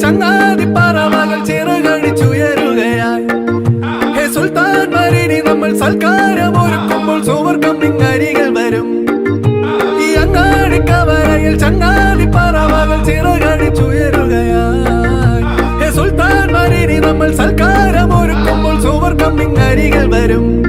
ചങ്ങാതി പറവകൾ ചിറകഴിച്ചുയരുകയായി. ഹേ സുൽത്താൻ മരിനി നമ്മൾ സൽക്കാരം ഒരുക്കുമ്പോൾ സുവർഗം നിങ്ങരികൾ വരും. ഈ അങ്ങാടി കവരയിൽ ചങ്ങാതി പറവകൾ ചിറകഴിച്ചുയരുകയായി. ഹേ സുൽത്താൻ മരിനി നമ്മൾ സൽക്കാരം ഒരുക്കുമ്പോൾ സുവർഗം നിങ്ങരികൾ വരും.